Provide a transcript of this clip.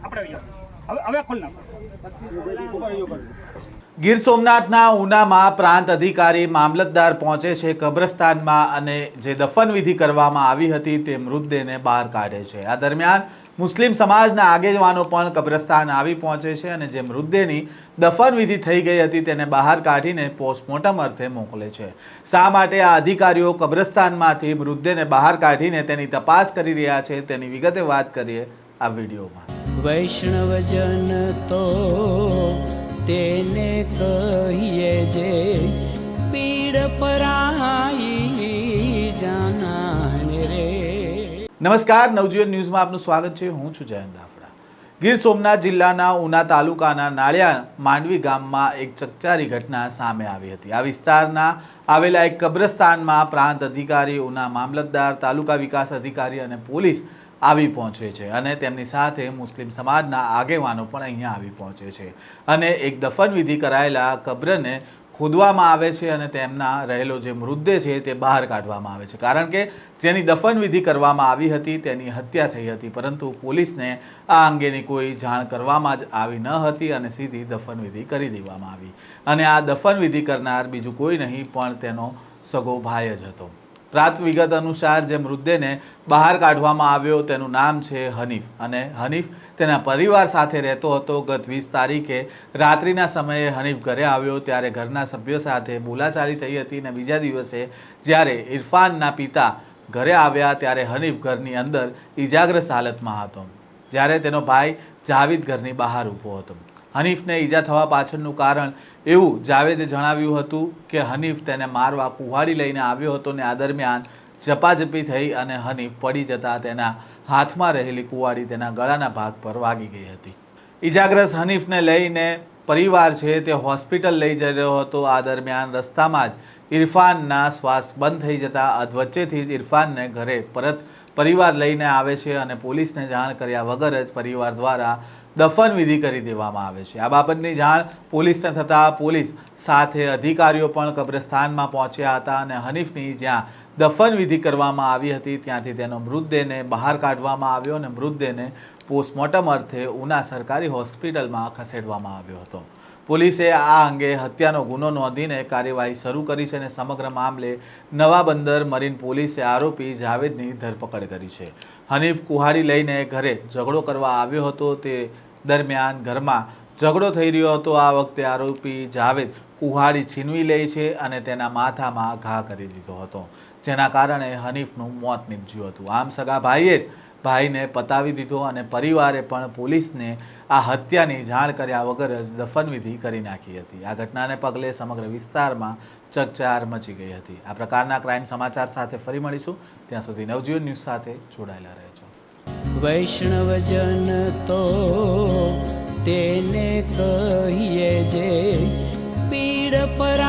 આપણે હવે ખોલ નાખો ગીર સોમનાથના ઉનામાં પ્રાંત અધિકારી મામલતદાર પહોંચે છે કબ્રસ્તાનમાં અને જે દફનવિધિ કરવામાં આવી હતી તે મૃતદેહને બહાર કાઢે છે. આ દરમિયાન મુસ્લિમ સમાજના આગેવાનો પણ કબ્રસ્તાન આવી પહોંચે છે અને જે મૃતદેહની દફનવિધિ થઈ ગઈ હતી તેને બહાર કાઢીને પોસ્ટમોર્ટમ અર્થે મોકલે છે. શા માટે આ અધિકારીઓ કબ્રસ્તાનમાંથી મૃતદેહને બહાર કાઢીને તેની તપાસ કરી રહ્યા છે તેની વિગતે વાત કરીએ આ વિડીયોમાં. વૈષ્ણવજન તો તેને કહીએ જે પીડ પરાઈ જાનાને રે. નમસ્કાર, નવજીવન ન્યૂઝમાં આપનું સ્વાગત છે. હું છું જયંત દાફડા. ગીર સોમનાથ જિલ્લાના ઉના તાલુકાના નાળિયા માંડવી ગામમાં એક ચકચારી ઘટના સામે આવી હતી. આ વિસ્તારના આવેલા એક કબ્રસ્તાનમાં પ્રાંત અધિકારી, ઉના મામલતદાર, તાલુકા વિકાસ અધિકારી અને પોલીસ આવી પહોંચે છે અને તેમની સાથે મુસ્લિમ સમાજના આગેવાનો પણ અહીંયા આવી પહોંચે છે. અને એક દફન વિધિ કરાયેલા કબ્રને ખોદવામાં આવે છે અને તેમના રહેલો જે મૃતદેહ છે તે બહાર કાઢવામાં આવે છે. કારણ કે જેની દફન વિધિ કરવામાં આવી હતી તેની હત્યા થઈ હતી, પરંતુ પોલીસને આ અંગેની કોઈ જાણ કરવામાં જ આવી ન હતી અને સીધી દફનવિધિ કરી દેવામાં આવી. અને આ દફનવિધિ કરનાર બીજું કોઈ નહીં, પણ તેનો સગો ભાઈ જ હતો. પ્રાપ્ત વિગત અનુસાર જે મૃતદેહને બહાર કાઢવામાં આવ્યો તેનું નામ છે હનીફ. અને હનીફ તેના પરિવાર સાથે રહેતો હતો. ગત વીસ તારીખે રાત્રિના સમયે હનીફ ઘરે આવ્યો ત્યારે ઘરના સભ્યો સાથે બોલાચાલી થઈ હતી અને બીજા દિવસે જ્યારે ઇરફાનના પિતા ઘરે આવ્યા ત્યારે હનીફ ઘરની અંદર ઇજાગ્રસ્ત હાલતમાં હતો. જ્યારે તેનો ભાઈ જાવિદ ઘરની બહાર ઊભો હતો. હનીફને ઈજા થવા પાછળનું કારણ એવું જાવેદે જણાવ્યું હતું કે હનીફ તેને મારવા કુહાડી લઈને આવ્યો હતો ને આ દરમિયાન ઝપાઝપી થઈ અને હનીફ પડી જતા તેના હાથમાં રહેલી કુવાડી તેના ગળાના ભાગ પર વાગી ગઈ હતી. ઈજાગ્રસ્ત હનીફને લઈને પરિવાર છે તે હોસ્પિટલ લઈ જઈ રહ્યો હતો. આ દરમિયાન રસ્તામાં જ ઇરફાનના શ્વાસ બંધ થઈ જતા અધવચ્ચેથી જ ઇરફાનને ઘરે પરત પરિવાર લઈને આવે છે અને પોલીસને જાણ કર્યા વગર જ પરિવાર દ્વારા દફન વિધિ કરી દેવામાં આવે છે. આ બાબતની જાણ પોલીસને થતાં પોલીસ સાથે અધિકારીઓ પણ કબ્રસ્તાનમાં પહોંચ્યા હતા અને હનીફની જ્યાં દફન વિધિ કરવામાં આવી હતી ત્યાંથી તેનો મૃતદેહને બહાર કાઢવામાં આવ્યો અને મૃતદેહને પોસ્ટમોર્ટમ અર્થે ઉના સરકારી હોસ્પિટલમાં ખસેડવામાં આવ્યો હતો. પોલીસે આ અંગે હત્યાનો ગુનો નોંધીને કાર્યવાહી શરૂ કરી છે અને સમગ્ર મામલે નવા બંદર મરીન પોલીસે આરોપી જાવેદની ધરપકડ કરી છે. હનીફ કુહાડી લઈને ઘરે ઝઘડો કરવા આવ્યો હતો તે દરમિયાન ઘરમાં ઝઘડો થઈ રહ્યો હતો. આ વખતે આરોપી જાવેદ કુહાડી છીનવી લે છે અને તેના માથામાં ઘા કરી દીધો હતો, જેના કારણે હનીફનું મોત નીપજ્યું હતું. આમ સગા ભાઈએ જ ભાઈને પતાવી દીધો અને પરિવારે પણ પોલીસને આ હત્યાની જાણ કર્યા વગર જ દફનવિધિ કરી નાખી હતી. આ ઘટનાને પગલે સમગ્ર વિસ્તારમાં ચકચાર મચી ગઈ હતી. આ પ્રકારના ક્રાઇમ સમાચાર સાથે ફરી મળીશું. ત્યાં સુધી નવજીવન ન્યૂઝ સાથે જોડાયેલા રહેજો. વૈષ્ણવજન તો તેને કહીએ જે પીડ પરા